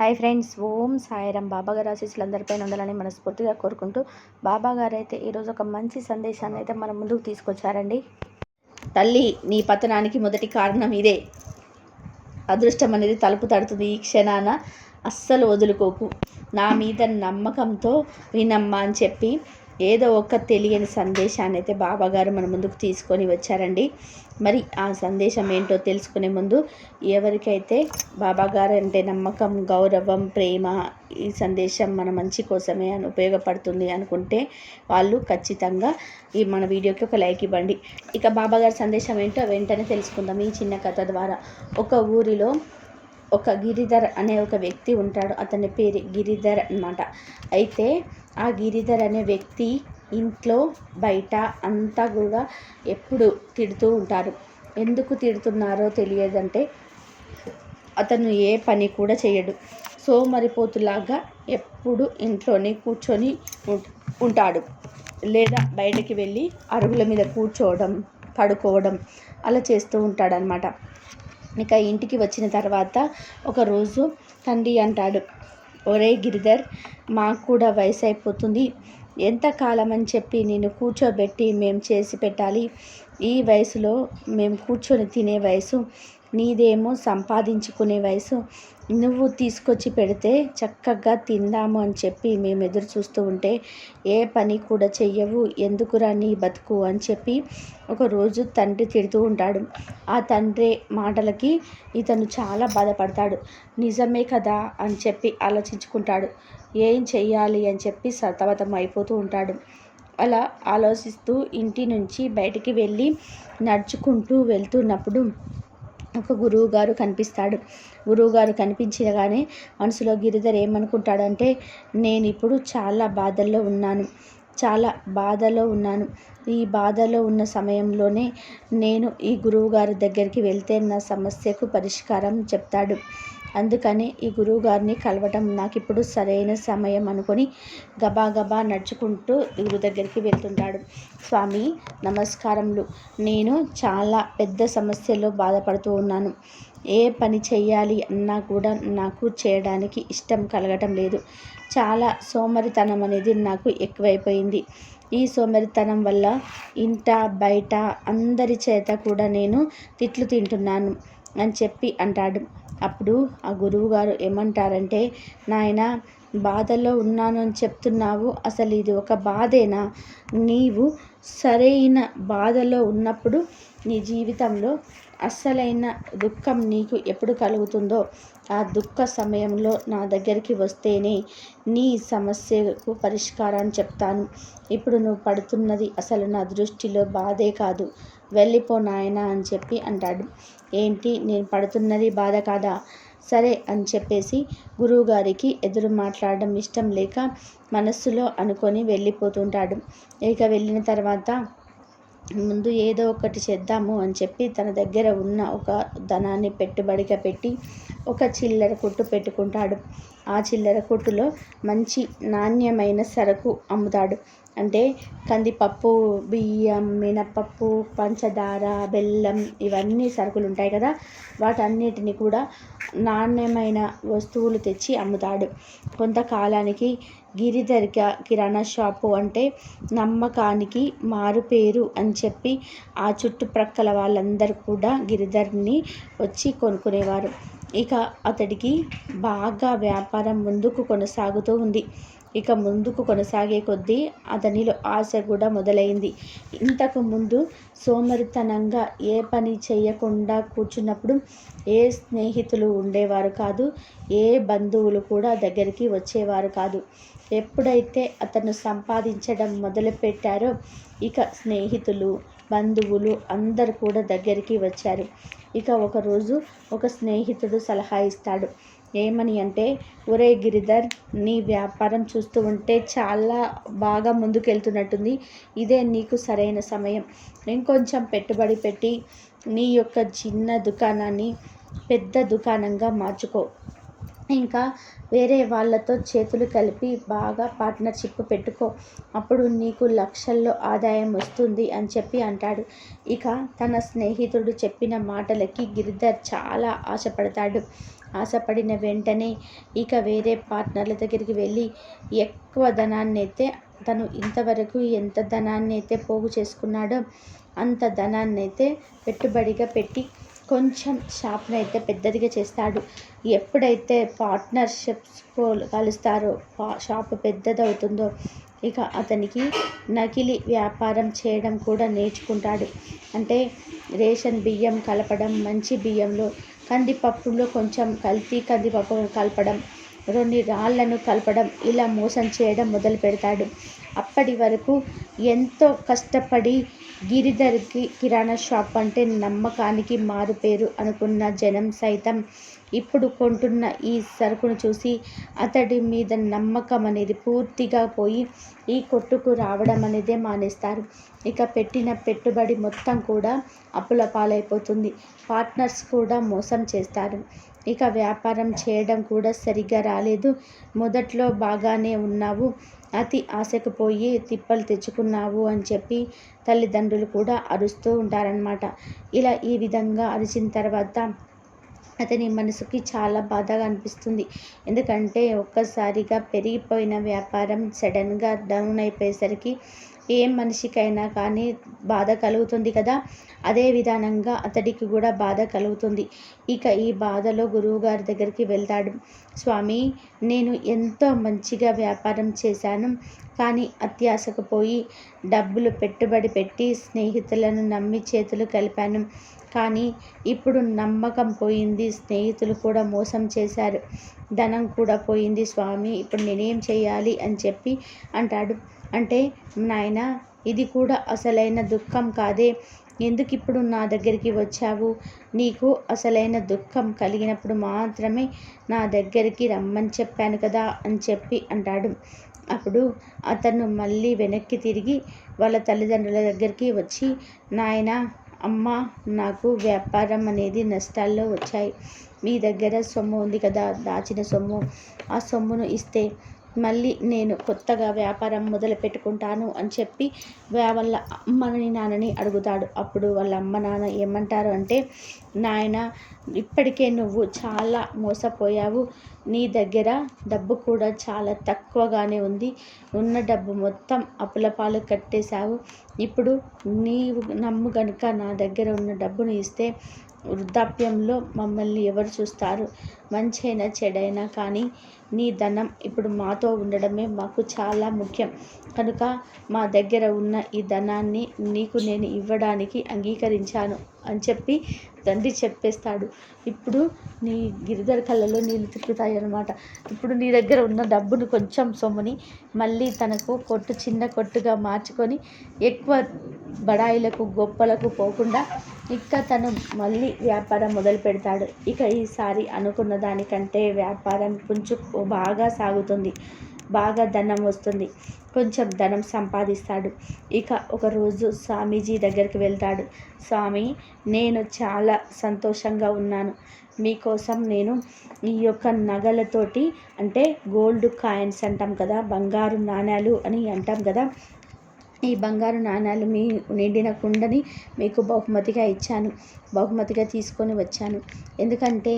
Hi friends Om Sairam. బాబా గారు ఆశీస్సులు అందరిపైన ఉండాలని మనస్ఫూర్తిగా కోరుకుంటూ బాబా గారు అయితే ఈరోజు ఒక మంచి సందేశాన్ని అయితే మన ముందుకు తీసుకొచ్చారండి. తల్లి నీ పతనానికి మొదటి కారణం ఇదే. అదృష్టం అనేది తలుపు తడుతుంది ఈ క్షణాన. అస్సలు వదులుకోకు. నా మీద నమ్మకంతో వినమ్మా అని చెప్పి ఏదో ఒక తెలియని సందేశాన్ని అయితే బాబాగారు మన ముందుకు తీసుకొని వచ్చారండి. మరి ఆ సందేశం ఏంటో తెలుసుకునే ముందు ఎవరికైతే బాబాగారు అంటే నమ్మకం గౌరవం ప్రేమ ఈ సందేశం మన మంచి కోసమే అని ఉపయోగపడుతుంది అనుకుంటే వాళ్ళు ఖచ్చితంగా ఈ మన వీడియోకి ఒక లైక్ ఇవ్వండి. ఇక బాబాగారి సందేశం ఏంటో వెంటనే తెలుసుకుందాం ఈ చిన్న కథ ద్వారా. ఒక ఊరిలో ఒక గిరిధర్ అనే ఒక వ్యక్తి ఉంటాడు. అతని పేరు గిరిధర్ అనమాట అయితే ఆ గిరిధర్ అనే వ్యక్తి ఇంట్లో బయట అంతా కూడా ఎప్పుడు తిడుతూ ఉంటారు. ఎందుకు తిడుతున్నారో తెలియదంటే అతను ఏ పని కూడా చేయడు. సోమరిపోతులాగా ఎప్పుడు ఇంట్లోనే కూర్చొని ఉంటాడు. లేదా బయటకి వెళ్ళి అరుగుల మీద కూర్చోవడం పడుకోవడం అలా చేస్తూ ఉంటాడనమాట ఇక ఇంటికి వచ్చిన తర్వాత ఒకరోజు తండ్రి అంటాడు ఒరే గిరిధర్ మాకు కూడా వయసు అయిపోతుంది ఎంతకాలం అని చెప్పి నేను కూర్చోబెట్టి మేము చేసి పెట్టాలి. ఈ వయసులో మేము కూర్చొని తినే వయసు నీదేమో సంపాదించుకునే వయసు. నువ్వు తీసుకొచ్చి పెడితే చక్కగా తిందాము అని చెప్పి మేము ఎదురు చూస్తూ ఉంటే ఏ పని కూడా చెయ్యవు. ఎందుకురా నీ బతుకు అని చెప్పి ఒకరోజు తండ్రి తిడుతూ ఉంటాడు. ఆ తండ్రి మాటలకి ఇతను చాలా బాధపడతాడు. నిజమే కదా అని చెప్పి ఆలోచించుకుంటాడు. ఏం చెయ్యాలి అని చెప్పి సతమతం అయిపోతూ ఉంటాడు. అలా ఆలోచిస్తూ ఇంటి నుంచి బయటికి వెళ్ళి నడుచుకుంటూ వెళ్తున్నప్పుడు ఒక గురువు గారు కనిపిస్తాడు. గురువు గారు కనిపించగానే మనసులో గిరిధర్ ఏమనుకుంటాడంటే నేను ఇప్పుడు చాలా బాధల్లో ఉన్నాను. చాలా బాధలో ఉన్నాను. ఈ బాధలో ఉన్న సమయంలోనే నేను ఈ గురువు గారి దగ్గరికి వెళ్తే నా సమస్యకు పరిష్కారం చెప్తాడు. అందుకని ఈ గురువు గారిని కలవటం నాకు ఇప్పుడు సరైన సమయం అనుకొని గబాగబా నడుచుకుంటూ గురువు దగ్గరికి వెళ్తుంటాడు. స్వామి నమస్కారములు. నేను చాలా పెద్ద సమస్యలో బాధపడుతూ ఉన్నాను. ఏ పని చేయాలి అన్నా కూడా నాకు చేయడానికి ఇష్టం కలగటం లేదు. చాలా సోమరితనం అనేది నాకు ఎక్కువైపోయింది. ఈ సోమరితనం వల్ల ఇంట బయట అందరి చేత కూడా నేను తిట్లు తింటున్నాను. అని చెప్పి అంటాడు. అప్పుడు ఆ గురువుగారు ఏమంటారంటే నాయన బాధలో ఉన్నాను అని చెప్తున్నావు. అసలు ఇది ఒక బాధేనా? నీవు సరైన బాధలో ఉన్నప్పుడు నీ జీవితంలో అస్సలైన దుఃఖం నీకు ఎప్పుడు కలుగుతుందో ఆ దుఃఖ సమయంలో నా దగ్గరికి వస్తేనే నీ సమస్యకు పరిష్కారాన్ని చెప్తాను. ఇప్పుడు నువ్వు పడుతున్నది అసలు నా దృష్టిలో బాధే కాదు. వెళ్ళిపో నాయన అని చెప్పి అంటాడు. ఏంటి? నేను పడుతున్నది బాధ కాదా? సరే అని చెప్పేసి గురువుగారికి ఎదురు మాట్లాడడం ఇష్టం లేక మనస్సులో అనుకొని వెళ్ళిపోతుంటాడు. ఇక వెళ్ళిన తర్వాత ముందు ఏదో ఒకటి చేద్దాము అని చెప్పి తన దగ్గర ఉన్న ఒక ధనాన్ని పెట్టుబడిగా పెట్టి ఒక చిల్లర కొట్టు పెట్టుకుంటాడు. ఆ చిల్లర కొట్టులో మంచి నాణ్యమైన సరుకు అమ్ముతాడు. అంటే కందిపప్పు బియ్యం మినపప్పు పంచదార బెల్లం ఇవన్నీ సరుకులు ఉంటాయి కదా. వాటన్నిటిని కూడా నాణ్యమైన వస్తువులు తెచ్చి అమ్ముతాడు. కొంతకాలానికి గిరిధర్ కిరాణా షాపు అంటే నమ్మకానికి మారుపేరు అని చెప్పి ఆ చుట్టుప్రక్కల వాళ్ళందరూ కూడా గిరిధర్ని వచ్చి కొనుక్కునేవారు. ఇక అతడికి బాగా వ్యాపారం ముందుకు కొనసాగుతూ ఉంది. ఇక ముందుకు కొనసాగే కొద్దీ అతనిలో ఆశ కూడా మొదలైంది. ఇంతకు ముందు సోమరితనంగా ఏ పని చేయకుండా కూర్చున్నప్పుడు ఏ స్నేహితులు ఉండేవారు కాదు ఏ బంధువులు కూడా దగ్గరికి వచ్చేవారు కాదు. ఎప్పుడైతే అతను సంపాదించడం మొదలుపెట్టారో ఇక స్నేహితులు బంధువులు అందరు కూడా దగ్గరికి వచ్చారు. ఇక ఒకరోజు ఒక స్నేహితుడు సలహా ఇస్తాడు. ఏమని అంటే ఒరే గిరిధర్ నీ వ్యాపారం చూస్తూ ఉంటే చాలా బాగా ముందుకెళ్తున్నట్టుంది. ఇదే నీకు సరైన సమయం. ఇంకొంచెం పెట్టుబడి పెట్టి నీ యొక్క చిన్న దుకాణాన్ని పెద్ద దుకాణంగా మార్చుకో. ఇంకా వేరే వాళ్ళతో చేతులు కలిపి బాగా పార్ట్నర్షిప్ పెట్టుకో. అప్పుడు నీకు లక్షల్లో ఆదాయం వస్తుంది అని చెప్పి అంటాడు. ఇక తన స్నేహితుడు చెప్పిన మాటలకి గిరిధర్ చాలా ఆశపడతాడు. ఆశపడిన వెంటనే ఇక వేరే పార్ట్నర్ల దగ్గరికి వెళ్ళి ఎక్కువ ధనాన్ని అయితే తను ఇంతవరకు ఎంత ధనాన్ని అయితే పోగు చేసుకున్నాడో అంత ధనాన్ని అయితే పెట్టుబడిగా పెట్టి కొంచెం షాప్ని అయితే పెద్దదిగా చేస్తాడు. ఎప్పుడైతే పార్ట్నర్షిప్స్ కలుస్తారో షాప్ పెద్దదవుతుందో ఇక అతనికి నకిలీ వ్యాపారం చేయడం కూడా నేర్చుకుంటాడు. అంటే రేషన్ బియ్యం కలపడం మంచి బియ్యంలో కందిపప్పులో కొంచెం కల్తీ కందిపప్పు కలపడం రెండు రాళ్ళను కలపడం ఇలా మోసం చేయడం మొదలు పెడతాడు అప్పటి వరకు ఎంతో కష్టపడి గిరిధర్కి కిరాణా షాప్ అంటే నమ్మకానికి మారుపేరు అనుకున్న జనం సైతం ఇప్పుడు కొంటున్న ఈ సరుకును చూసి అతడి మీద నమ్మకం అనేది పూర్తిగా పోయి ఈ కొట్టుకు రావడం అనేదే మానేస్తారు. ఇక పెట్టిన పెట్టుబడి మొత్తం కూడా అప్పుల పాలైపోతుంది. పార్ట్నర్స్ కూడా మోసం చేస్తారు. ఇక వ్యాపారం చేయడం కూడా సరిగ్గా రాలేదు. మొదట్లో బాగానే ఉన్నావు. అతి ఆశకు పోయి తిప్పలు తెచ్చుకున్నావు అని చెప్పి తల్లిదండ్రులు కూడా అరుస్తూ ఉంటారనమాట ఇలా ఈ విధంగా అరిచిన తర్వాత అతని మనసుకి చాలా బాధగా అనిపిస్తుంది. ఎందుకంటే ఒక్కసారిగా పెరిగిపోయిన వ్యాపారం సడన్గా డౌన్ అయిపోయేసరికి ఏ మనిషికైనా కానీ బాధ కలుగుతుంది కదా? అదే విధానంగా అతడికి కూడా బాధ కలుగుతుంది. ఇక ఈ బాధలో గురువుగారి దగ్గరికి వెళ్తాడు. స్వామి నేను ఎంతో మంచిగా వ్యాపారం చేశాను. కానీ అత్యాశకు పోయి డబ్బులు పెట్టుబడి పెట్టి స్నేహితులను నమ్మి చేతులు కలిపాను. కానీ ఇప్పుడు నమ్మకం పోయింది. స్నేహితులు కూడా మోసం చేశారు. ధనం కూడా పోయింది. స్వామి ఇప్పుడు నేనేం చేయాలి అని చెప్పి అంటాడు. అంటే నాయన ఇది కూడా అసలైన దుఃఖం కాదే. ఎందుకు ఇప్పుడు నా దగ్గరికి వచ్చావు? నీకు అసలైన దుఃఖం కలిగినప్పుడు మాత్రమే నా దగ్గరికి రమ్మని చెప్పాను కదా అని చెప్పి అంటాడు. అప్పుడు అతను మళ్ళీ వెనక్కి తిరిగి వాళ్ళ తల్లిదండ్రుల దగ్గరికి వచ్చి నాయన అమ్మ నాకు వ్యాపారం అనేది నష్టాల్లో వచ్చాయి. మీ దగ్గర సొమ్ము ఉంది కదా దాచిన సొమ్ము. ఆ సొమ్మును ఇస్తే మళ్ళీ నేను కొత్తగా వ్యాపారం మొదలు పెట్టుకుంటాను అని చెప్పి వాళ్ళ అమ్మని నాన్నని అడుగుతాడు. అప్పుడు వాళ్ళ అమ్మ నాన్న ఏమంటారు అంటే నాయన ఇప్పటికే నువ్వు చాలా మోసపోయావు. నీ దగ్గర డబ్బు కూడా చాలా తక్కువగానే ఉంది. ఉన్న డబ్బు మొత్తం అప్పుల పాలు కట్టేశావు. ఇప్పుడు నీవు నమ్ము కనుక నా దగ్గర ఉన్న డబ్బును ఇస్తే వృద్ధాప్యంలో మమ్మల్ని ఎవరు చూస్తారు? మంచైనా చెడైనా కానీ నీ ధనం ఇప్పుడు మాతో ఉండడమే మాకు చాలా ముఖ్యం. కనుక మా దగ్గర ఉన్న ఈ ధనాన్ని నీకు నేను ఇవ్వడానికి అంగీకరించాను అని చెప్పి తండ్రి చెప్పేస్తాడు. ఇప్పుడు నీ గిరిధర కళ్ళలో నీళ్ళు తిప్పుతాయి అనమాట ఇప్పుడు నీ దగ్గర ఉన్న డబ్బును కొంచెం సొమ్ముని మళ్ళీ తనకు కొట్టు చిన్న కొట్టుగా మార్చుకొని ఎక్కువ బడాయిలకు గొప్పలకు పోకుండా ఇక తను మళ్ళీ వ్యాపారం మొదలు పెడతాడు ఇక ఈసారి అనుకున్న దానికంటే వ్యాపారం కొంచెం బాగా సాగుతుంది. బాగా ధనం వస్తుంది. కొంచెం ధనం సంపాదిస్తాడు. ఇక ఒకరోజు స్వామీజీ దగ్గరికి వెళ్తాడు. స్వామి నేను చాలా సంతోషంగా ఉన్నాను. మీకోసం నేను ఈ యొక్క నగలతోటి అంటే గోల్డ్ కాయిన్స్ అంటాం కదా బంగారు నాణ్యాలు అని అంటాం కదా. ఈ బంగారు నాణాలు మీ నిండిన కుండని మీకు బహుమతిగా ఇచ్చాను. బహుమతిగా తీసుకొని వచ్చాను. ఎందుకంటే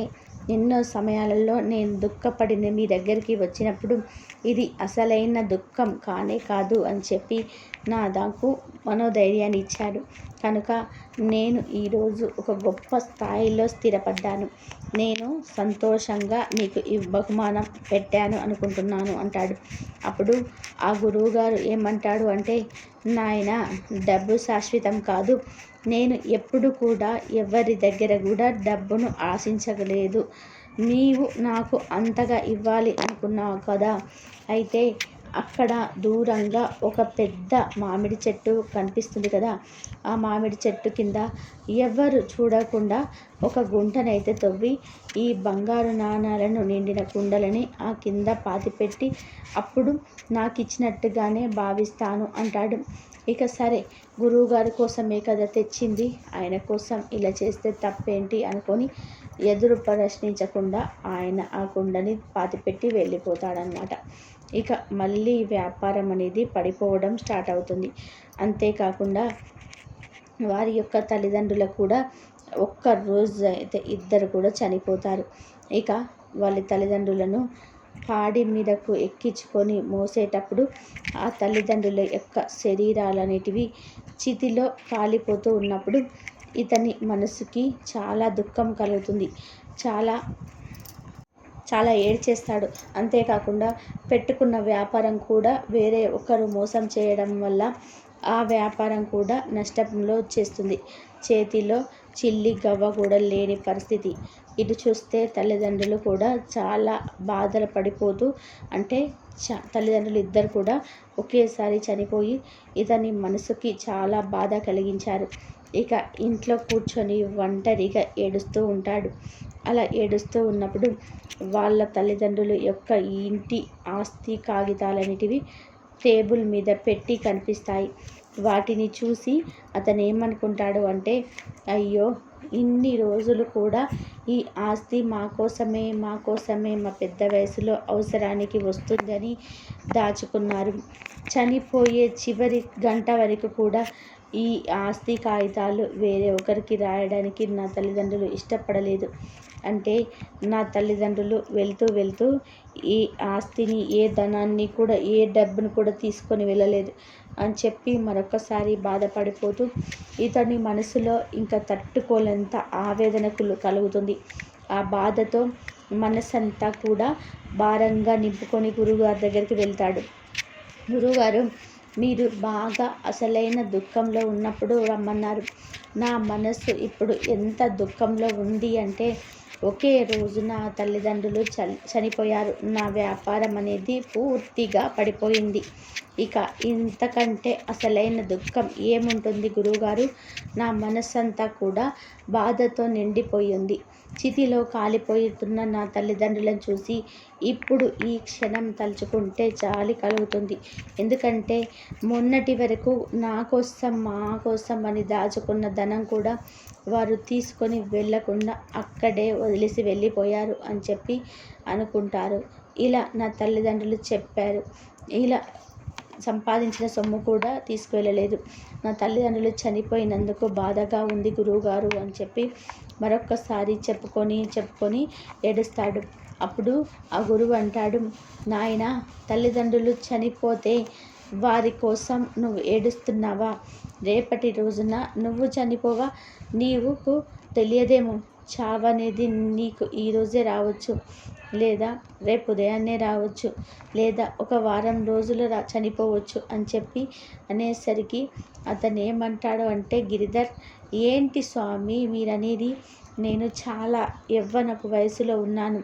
ఎన్నో సమయాలలో నేను దుఃఖపడిన మీ దగ్గరికి వచ్చినప్పుడు. ఇది అసలైన దుఃఖం కానే కాదు అని చెప్పి నా దాకు మనోధైర్యాన్ని ఇచ్చాడు. కనుక నేను ఈరోజు ఒక గొప్ప స్థాయిలో స్థిరపడ్డాను. నేను సంతోషంగా నీకు ఈ బహుమానం పెట్టాను అనుకుంటున్నాను అంటాడు. అప్పుడు ఆ గురువుగారు ఏమంటాడు అంటే నాయన డబ్బు శాశ్వతం కాదు. నేను ఎప్పుడు కూడా ఎవరి దగ్గర కూడా డబ్బును ఆశించలేదు. నీవు నాకు అంతగా ఇవ్వాలి అనుకున్నావు కదా. అయితే అక్కడ దూరంగా ఒక పెద్ద మామిడి చెట్టు కనిపిస్తుంది కదా. ఆ మామిడి చెట్టు కింద ఎవరు చూడకుండా ఒక గుంటనైతే తవ్వి ఈ బంగారు నాణాలను నిండిన కుండలని ఆ కింద పాతిపెట్టి అప్పుడు నాకు ఇచ్చినట్టుగానే భావిస్తాను అంటాడు. ఇక సరే గురువుగారి కోసమే కదా తెచ్చింది. ఆయన కోసం ఇలా చేస్తే తప్పేంటి అనుకొని ఎదురు ప్రశ్నించకుండా ఆయన ఆ కుండని పాతిపెట్టి వెళ్ళిపోతాడనమాట ఇక మళ్ళీ వ్యాపారం అనేది పడిపోవడం స్టార్ట్ అవుతుంది. అంతేకాకుండా వారి యొక్క తల్లిదండ్రులకు కూడా ఒక్క రోజు అయితే ఇద్దరు కూడా చనిపోతారు. ఇక వాళ్ళ తల్లిదండ్రులను పాడి మీదకు ఎక్కించుకొని మోసేటప్పుడు ఆ తల్లిదండ్రుల యొక్క శరీరాలు అనేటివి చితిలో కాలిపోతూ ఉన్నప్పుడు ఇతని మనసుకి చాలా దుఃఖం కలుగుతుంది. చాలా చాలా ఏడ్చేస్తాడు. అంతేకాకుండా పెట్టుకున్న వ్యాపారం కూడా వేరే ఒకరు మోసం చేయడం వల్ల ఆ వ్యాపారం కూడా నష్టంలో వచ్చేస్తుంది చేతిలో చిల్లి గవ్వ కూడా లేని పరిస్థితి. ఇటు చూస్తే తల్లిదండ్రులు కూడా చాలా బాధలు పడిపోతూ అంటే చ తల్లిదండ్రులు ఇద్దరు కూడా ఒకేసారి చనిపోయి ఇతని మనసుకి చాలా బాధ కలిగించారు. ఇక ఇంట్లో కూర్చొని ఒంటరిగా ఏడుస్తూ ఉంటాడు. అలా ఏడుస్తూ ఉన్నప్పుడు వాళ్ళ తల్లిదండ్రుల యొక్క ఇంటి ఆస్తి కాగితాలన్నిటివి టేబుల్ మీద పెట్టి కనిపిస్తాయి. వాటిని చూసి అతను ఏమనుకుంటాడు అంటే అయ్యో ఇన్ని రోజులు కూడా ఈ ఆస్తి మా కోసమే మా కోసమే మా పెద్ద వయసులో అవసరానికి వస్తుందని దాచుకున్నారు. చనిపోయే చివరి గంట వరకు కూడా ఈ ఆస్తి కాగితాలు వేరే ఒకరికి రాయడానికి నా తల్లిదండ్రులు ఇష్టపడలేదు. అంటే నా తల్లిదండ్రులు వెళ్తూ వెళ్తూ ఈ ఆస్తిని ఏ ధనాన్ని కూడా ఏ డబ్బును కూడా తీసుకొని వెళ్ళలేదు అని చెప్పి మరొకసారి బాధపడిపోతూ ఇతని మనసులో ఇంకా తట్టుకోలేంత ఆవేదనకు కలుగుతుంది. ఆ బాధతో మనసంతా కూడా భారంగా నింపుకొని గురువుగారి దగ్గరికి వెళ్తాడు. గురువుగారు మీరు బాగా అసలైన దుఃఖంలో ఉన్నప్పుడు రమ్మన్నారు. నా మనస్సు ఇప్పుడు ఎంత దుఃఖంలో ఉంది అంటే ఒకే రోజు నా తల్లిదండ్రులు చనిపోయారు. నా వ్యాపారం అనేది పూర్తిగా పడిపోయింది. ఇక ఇంతకంటే అసలైన దుఃఖం ఏముంటుంది గురువుగారు? నా మనస్సంతా కూడా బాధతో నిండిపోయింది. చితిలో కాలిపోతున్న నా తల్లిదండ్రులను చూసి ఇప్పుడు ఈ క్షణం తలుచుకుంటే జాలి కలుగుతుంది. ఎందుకంటే మొన్నటి వరకు నా కోసం మా కోసం అని దాచుకున్న ధనం కూడా వారు తీసుకొని వెళ్ళకుండా అక్కడే వదిలేసి వెళ్ళిపోయారు అని చెప్పి అనుకుంటారు. ఇలా నా తల్లిదండ్రులు చెప్పారు. ఇలా సంపాదించిన సొమ్ము కూడా తీసుకువెళ్ళలేదు. నా తల్లిదండ్రులు చనిపోయినందుకు బాధగా ఉంది గురువుగారు అని చెప్పి మరొక్కసారి చెప్పుకొని చెప్పుకొని ఏడుస్తాడు. అప్పుడు ఆ గురువు అంటాడు నాయన తల్లిదండ్రులు చనిపోతే వారి కోసం నువ్వు ఏడుస్తున్నావా? రేపటి రోజున నువ్వు చనిపోవా? నీవుకు తెలియదేమో. చావనేది నీకు ఈరోజే రావచ్చు. లేదా రేపు ఉదయాన్నే రావచ్చు. లేదా ఒక వారం రోజులు రా చనిపోవచ్చు అని చెప్పి అనేసరికి అతను ఏమంటాడు అంటే గిరిధర్ ఏంటి స్వామి మీరనేది నేను చాలా యవ్వనపు వయసులో ఉన్నాను.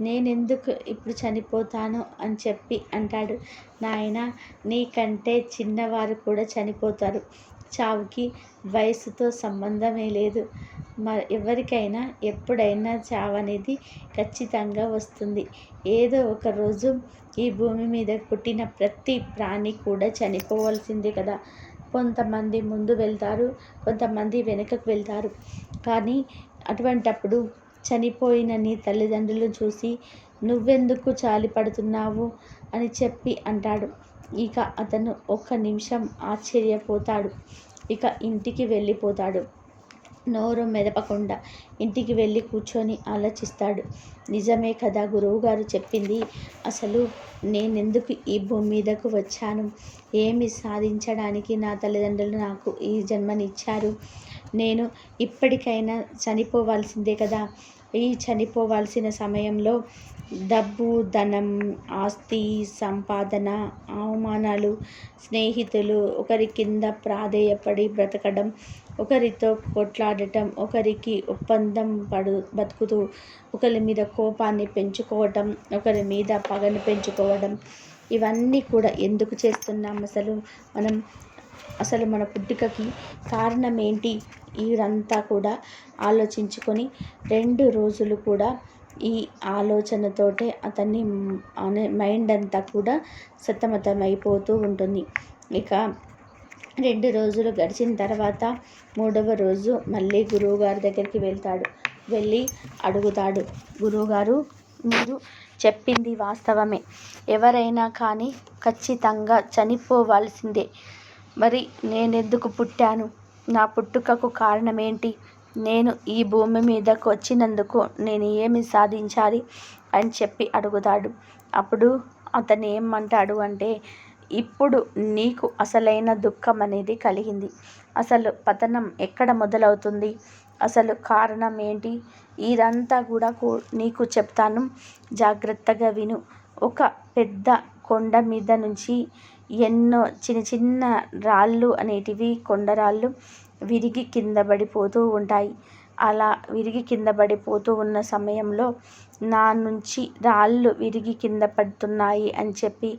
నేనెందుకు ఇప్పుడు చనిపోతాను అని చెప్పి అంటాడు. నాయన నీకంటే చిన్నవారు కూడా చనిపోతారు. చావుకి వయసుతో సంబంధమే లేదు. మ ఎవరికైనా ఎప్పుడైనా చావు అనేది ఖచ్చితంగా వస్తుంది. ఏదో ఒక రోజు ఈ భూమి మీద పుట్టిన ప్రతి ప్రాణి కూడా చనిపోవాల్సిందే కదా. కొంతమంది ముందు వెళ్తారు కొంతమంది వెనుకకు వెళ్తారు. కానీ అటువంటప్పుడు చనిపోయిన నీ తల్లిదండ్రులు చూసి నువ్వెందుకు చాలి పడుతున్నావు అని చెప్పి అంటాడు. ఇక అతను ఒక్క నిమిషం ఆశ్చర్యపోతాడు. ఇక ఇంటికి వెళ్ళిపోతాడు. నోరు మెదపకుండా ఇంటికి వెళ్ళి కూర్చొని ఆలోచిస్తాడు. నిజమే కదా గురువుగారు చెప్పింది. అసలు నేనెందుకు ఈ భూమి మీదకు వచ్చాను? ఏమి సాధించడానికి నా తల్లిదండ్రులు నాకు ఈ జన్మనిచ్చారు? నేను ఇప్పటికైనా చనిపోవాల్సిందే కదా? ఈ చనిపోవాల్సిన సమయంలో డబ్బు ధనం ఆస్తి సంపాదన అవమానాలు స్నేహితులు ఒకరి కింద ప్రాధేయపడి బ్రతకడం ఒకరితో కొట్లాడటం ఒకరికి ఒప్పందం పడు బతుకుతూ ఒకరి మీద కోపాన్ని పెంచుకోవటం ఒకరి మీద పగను పెంచుకోవడం. ఇవన్నీ కూడా ఎందుకు చేస్తున్నాం అసలు? మనం అసలు మన పుట్టుకకి కారణం ఏంటి? ఇవంతా కూడా ఆలోచించుకొని రెండు రోజులు కూడా ఈ ఆలోచనతోటే అతన్ని అనే మైండ్ అంతా కూడా సతమతం అయిపోతూ ఉంటుంది. ఇక రెండు రోజులు గడిచిన తర్వాత మూడవ రోజు మళ్ళీ గురువుగారి దగ్గరికి వెళ్తాడు. వెళ్ళి అడుగుతాడు గురువుగారు మీరు చెప్పింది వాస్తవమే. ఎవరైనా కానీ ఖచ్చితంగా చనిపోవాల్సిందే. మరి నేనెందుకు పుట్టాను? నా పుట్టుకకు కారణం ఏంటి నేను ఈ భూమి మీదకు వచ్చినందుకు నేను ఏమి సాధించాలి అని చెప్పి అడుగుతాడు. అప్పుడు అతను ఏమంటాడు అంటే ఇప్పుడు నీకు అసలైన దుఃఖం అనేది కలిగింది. అసలు పతనం ఎక్కడ మొదలవుతుంది? అసలు కారణం ఏంటి? ఇదంతా కూడా నీకు చెప్తాను. జాగ్రత్తగా విను. ఒక పెద్ద కొండ మీద నుంచి ఎన్నో చిన్న చిన్న రాళ్ళు అనేటివి కొండరాళ్ళు విరిగి కింద పడిపోతూ ఉంటాయి. అలా విరిగి కింద పడిపోతూ ఉన్న సమయంలో నా నుంచి రాళ్ళు విరిగి కింద పడుతున్నాయి అని చెప్పి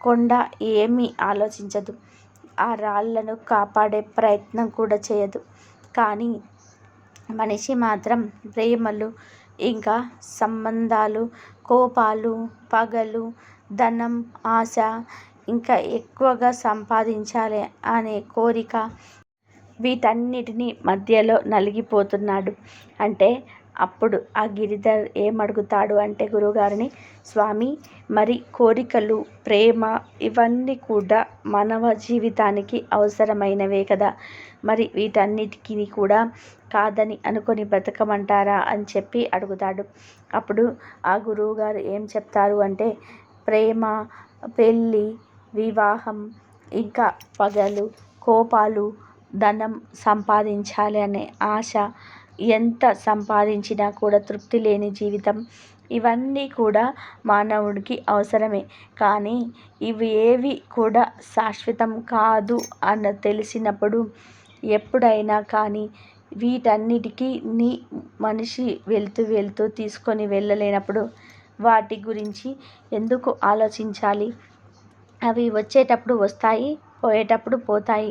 కొండ ఏమీ ఆలోచించదు. ఆ రాళ్ళను కాపాడే ప్రయత్నం కూడా చేయదు. కానీ మనిషి మాత్రం ప్రేమలు ఇంకా సంబంధాలు కోపాలు పగలు ధనం ఆశ ఇంకా ఎక్కువగా సంపాదించాలి అనే కోరిక వీటన్నిటిని మధ్యలో నలిగిపోతున్నాడు. అంటే అప్పుడు ఆ గిరిధర్ ఏమడుగుతాడు అంటే గురువుగారిని స్వామి మరి కోరికలు ప్రేమ ఇవన్నీ కూడా మానవ జీవితానికి అవసరమైనవే కదా. మరి వీటన్నిటికీ కూడా కాదని అనుకొని బ్రతకమంటారా? అని చెప్పి అడుగుతాడు. అప్పుడు ఆ గురువుగారు ఏం చెప్తారు అంటే ప్రేమ పెళ్ళి వివాహం ఇంకా పగలు కోపాలు ధనం సంపాదించాలి అనే ఆశ ఎంత సంపాదించినా కూడా తృప్తి లేని జీవితం. ఇవన్నీ కూడా మానవుడికి అవసరమే. కానీ ఇవి ఏవి కూడా శాశ్వతం కాదు అన్న తెలిసినప్పుడు ఎప్పుడైనా కానీ వీటన్నిటికీ నీ మనిషి వెళ్తూ వెళ్తూ తీసుకొని వెళ్ళలేనప్పుడు వాటి గురించి ఎందుకు ఆలోచించాలి? అవి వచ్చేటప్పుడు వస్తాయి పోయేటప్పుడు పోతాయి.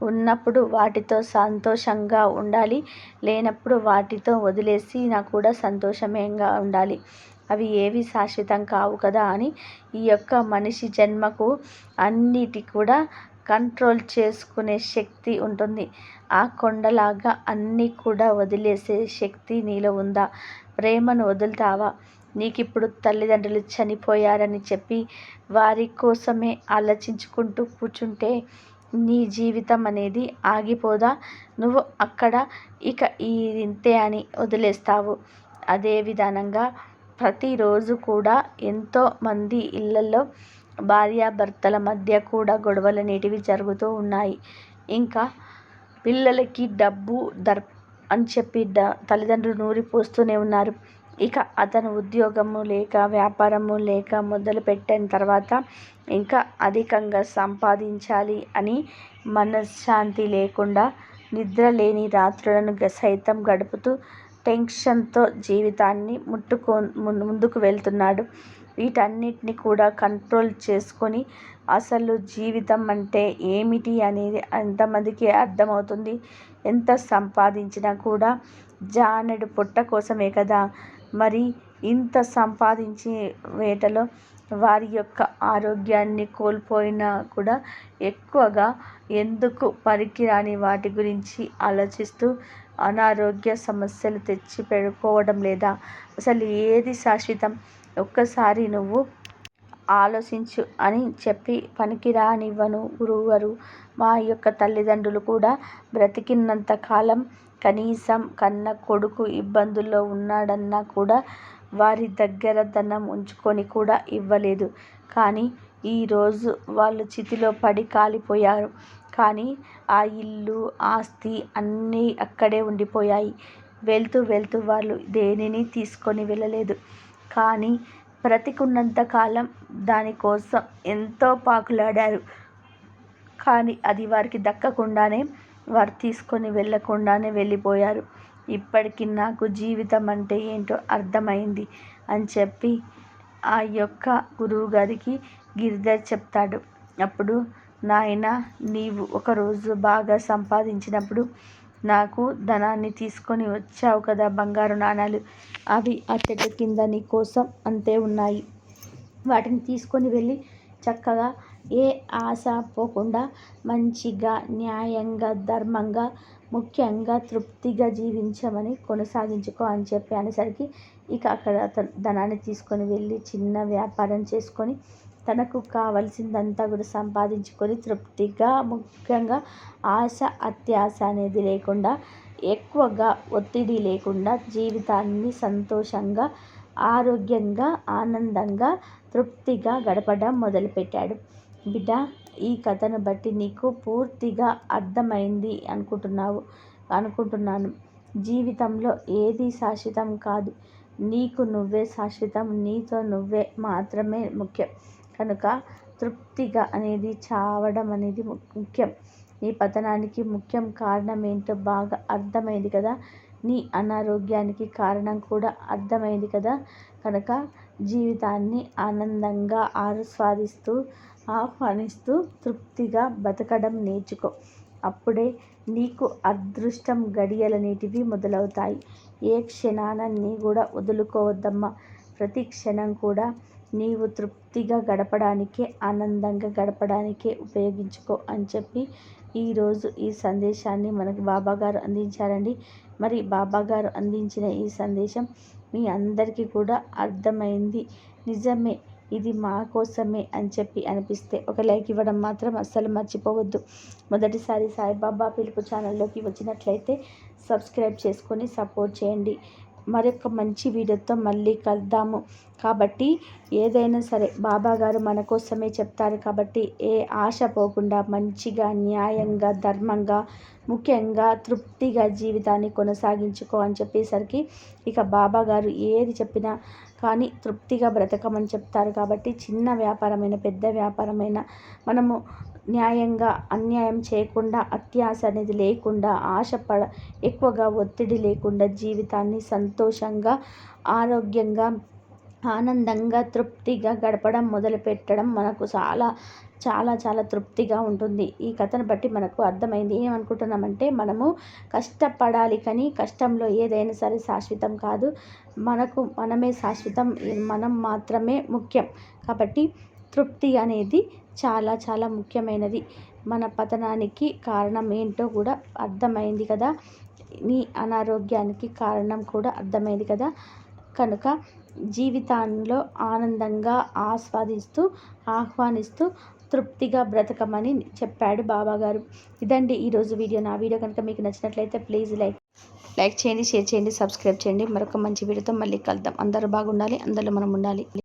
ఉన్నప్పుడు వాటితో సంతోషంగా ఉండాలి. లేనప్పుడు వాటితో వదిలేసి నాకు కూడా సంతోషమేగా ఉండాలి. అవి ఏవి శాశ్వతం కావు కదా అని ఈ యొక్క మనిషి జన్మకు అన్నిటి కూడా కంట్రోల్ చేసుకునే శక్తి ఉంటుంది. ఆ కొండలాగా అన్నీ కూడా వదిలేసే శక్తి నీలో ఉందా? ప్రేమను వదులుతావా? నీకు ఇప్పుడు తల్లిదండ్రులు చనిపోయారని చెప్పి వారి కోసమే ఆలోచించుకుంటూ కూర్చుంటే నీ జీవితం అనేది ఆగిపోదా? నువ్వు అక్కడ ఇక ఈ ఇంతే అని వదిలేస్తావు. అదే విధానంగా ప్రతిరోజు కూడా ఎంతో మంది ఇళ్ళల్లో భార్యాభర్తల మధ్య కూడా గొడవలు అనేటివి జరుగుతూ ఉన్నాయి. ఇంకా పిల్లలకి డబ్బు దర్ అని చెప్పి డ తల్లిదండ్రులు నూరిపోస్తూనే ఉన్నారు. ఇక అతను ఉద్యోగము లేక వ్యాపారము లేక మొదలుపెట్టిన తర్వాత ఇంకా అధికంగా సంపాదించాలి అని మనశ్శాంతి లేకుండా నిద్ర లేని రాత్రులను సైతం గడుపుతూ టెన్షన్తో జీవితాన్ని ముట్టుకో ముందుకు వెళ్తున్నాడు. వీటన్నిటిని కూడా కంట్రోల్ చేసుకొని అసలు జీవితం అంటే ఏమిటి అనేది ఎంతమందికి అర్థమవుతుంది. ఎంత సంపాదించినా కూడా జానెడు పొట్ట కోసమే కదా మరి ఇంత సంపాదించే వేటలో వారి యొక్క ఆరోగ్యాన్ని కోల్పోయినా కూడా ఎక్కువగా ఎందుకు పనికిరాని వాటి గురించి ఆలోచిస్తూ అనారోగ్య సమస్యలు తెచ్చి పెడుకోవడం లేదా? అసలు ఏది శాశ్వతం? ఒక్కసారి నువ్వు ఆలోచించు అని చెప్పి పనికిరానివ్వను గురువుగారు మా యొక్క తల్లిదండ్రులు కూడా బ్రతికినంత కాలం కనీసం కన్న కొడుకు ఇబ్బందుల్లో ఉన్నాడన్నా కూడా వారి దగ్గర ధనం ఉంచుకొని కూడా ఇవ్వలేదు. కానీ ఈరోజు వాళ్ళు చితిలో పడి కాలిపోయారు. కానీ ఆ ఇల్లు ఆస్తి అన్నీ అక్కడే ఉండిపోయాయి. వెళ్తూ వెళ్తూ వాళ్ళు దేనిని తీసుకొని వెళ్ళలేదు. కానీ బ్రతికున్నంత కాలం దానికోసం ఎంతో పాకులాడారు. కానీ అది వారికి దక్కకుండానే వారు తీసుకొని వెళ్ళకుండానే వెళ్ళిపోయారు. ఇప్పటికి నాకు జీవితం అంటే ఏంటో అర్థమైంది అని చెప్పి ఆ యొక్క గురువు గారికి గిరిధర్ చెప్తాడు. అప్పుడు నాయన నీవు ఒకరోజు బాగా సంపాదించినప్పుడు నాకు ధనాన్ని తీసుకొని వచ్చావు కదా బంగారు నాణాలు. అవి ఆ చెట్టు కింద నీ కోసం అంతే ఉన్నాయి. వాటిని తీసుకొని వెళ్ళి చక్కగా ఏ ఆశ పోకుండా మంచిగా న్యాయంగా ధర్మంగా ముఖ్యంగా తృప్తిగా జీవించమని కొనసాగించుకో అని చెప్పి అనేసరికి ఇక అక్కడ ధనాన్ని తీసుకొని వెళ్ళి చిన్న వ్యాపారం చేసుకొని తనకు కావలసిందంతా కూడా సంపాదించుకొని తృప్తిగా ముఖ్యంగా ఆశ అత్యాశ అనేది లేకుండా ఎక్కువగా ఒత్తిడి లేకుండా జీవితాన్ని సంతోషంగా ఆరోగ్యంగా ఆనందంగా తృప్తిగా గడపడం మొదలుపెట్టాడు. బిడ్డ ఈ కథను బట్టి నీకు పూర్తిగా అర్థమైంది అనుకుంటున్నావు అనుకుంటున్నాను. జీవితంలో ఏది శాశ్వతం కాదు. నీకు నువ్వే శాశ్వతం నీతో నువ్వే మాత్రమే ముఖ్యం. కనుక తృప్తిగా అనేది చావడం అనేది ముఖ్యం. నీ పతనానికి ముఖ్యం కారణం ఏంటో బాగా అర్థమైంది కదా? నీ అనారోగ్యానికి కారణం కూడా అర్థమైంది కదా? కనుక జీవితాన్ని ఆనందంగా ఆస్వాదిస్తూ ఆహ్వానిస్తూ తృప్తిగా బతకడం నేర్చుకో. అప్పుడే నీకు అదృష్టం గడియలనేటివి మొదలవుతాయి. ఏ క్షణాన్ని కూడా వదులుకోవద్దమ్మా. ప్రతి క్షణం కూడా నీవు తృప్తిగా గడపడానికే ఆనందంగా గడపడానికే ఉపయోగించుకో అని చెప్పి ఈరోజు ఈ సందేశాన్ని మనకి బాబాగారు అందించారండి. మరి బాబాగారు అందించిన ఈ సందేశం మీ అందరికీ కూడా అర్థమైంది. నిజమే ఇది మా కోసమే అని చెప్పి అనిపిస్తే ఒక లైక్ ఇవ్వడం మాత్రం అస్సలు మర్చిపోవద్దు. మొదటిసారి సాయిబాబా పిలుపు ఛానల్లోకి వచ్చినట్లయితే సబ్స్క్రైబ్ చేసుకొని సపోర్ట్ చేయండి. మరొక మంచి వీడియోతో మళ్ళీ కలుద్దాము. కాబట్టి ఏదైనా సరే బాబా గారు మన కోసమే చెప్తారు కాబట్టి ఏ ఆశ పోకుండా మంచిగా న్యాయంగా ధర్మంగా ముఖ్యంగా తృప్తిగా జీవితాన్ని కొనసాగించుకో అని చెప్పేసరికి ఇక బాబా గారు ఏది చెప్పినా కానీ తృప్తిగా బ్రతకమని చెప్తారు కాబట్టి చిన్న వ్యాపారమైన పెద్ద వ్యాపారమైన మనము న్యాయంగా అన్యాయం చేయకుండా అత్యాశ అనేది లేకుండా ఆశపడ ఎక్కువగా ఒత్తిడి లేకుండా జీవితాన్ని సంతోషంగా ఆరోగ్యంగా ఆనందంగా తృప్తిగా గడపడం మొదలుపెట్టడం మనకు చాలా చాలా చాలా తృప్తిగా ఉంటుంది. ఈ కథను బట్టి మనకు అర్థమైంది. ఏమనుకుంటున్నామంటే మనము కష్టపడాలి కానీ కష్టంలో ఏదైనా సరే శాశ్వతం కాదు. మనకు మనమే శాశ్వతం. మనం మాత్రమే ముఖ్యం. కాబట్టి తృప్తి అనేది చాలా చాలా ముఖ్యమైనది. మన పతనానికి కారణం ఏంటో కూడా అర్థమైంది కదా. నీ అనారోగ్యానికి కారణం కూడా అర్థమైంది కదా. కనుక జీవితాల్లో ఆనందంగా ఆస్వాదిస్తూ ఆహ్వానిస్తూ తృప్తిగా బ్రతకమని చెప్పాడు బాబాగారు. ఇదండి ఈరోజు వీడియో. నా వీడియో కనుక మీకు నచ్చినట్లయితే ప్లీజ్ లైక్ లైక్ చేయండి షేర్ చేయండి సబ్స్క్రైబ్ చేయండి. మరొక మంచి వీడియోతో మళ్ళీ కలుద్దాం. అందరూ బాగుండాలి అందరిలో మనం ఉండాలి.